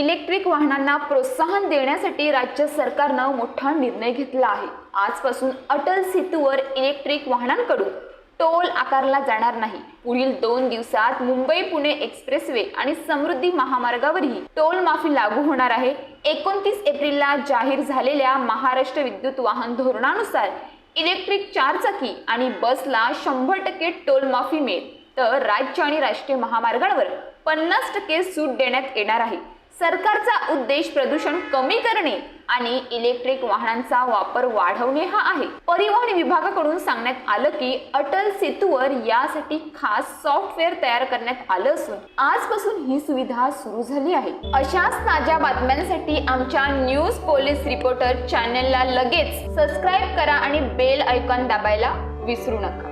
Electric वाहनांना प्रोत्साहन देण्यासाठी राज्य सरकारनं मोठा निर्णय घेतला आहे. आजपासून अटल सेतूवर इलेक्ट्रिक वाहनांकडून टोल आकारला जाणार नाही. पुढील दोन दिवसात मुंबई पुणे एक्सप्रेसवे आणि समृद्धी महामार्गावरही टोल माफी लागू होणार आहे. एकोणतीस एप्रिलला जाहीर झालेल्या महाराष्ट्र विद्युत वाहन धोरणानुसार इलेक्ट्रिक चारचाकी आणि बसला शंभर टक्के टोल माफी मिळेल. तर राज्य आणि राष्ट्रीय महामार्गांवर पन्नास टक्के सूट देण्यात येणार आहे. सरकारचा उद्देश प्रदूषण कमी करणे आणि इलेक्ट्रिक वाहनांचा वापर वाढवणे हा आहे. परिवहन विभागाकडून सांगण्यात आलं की अटल सेतूवर यासाठी खास सॉफ्टवेअर तयार करण्यात आलं असून आजपासून ही सुविधा सुरू झाली आहे. अशाच ताज्या बातम्यांसाठी आमच्या न्यूज पोलीस रिपोर्टर चॅनलला लगेच सबस्क्राईब करा आणि बेल आयकॉन दाबायला विसरू नका.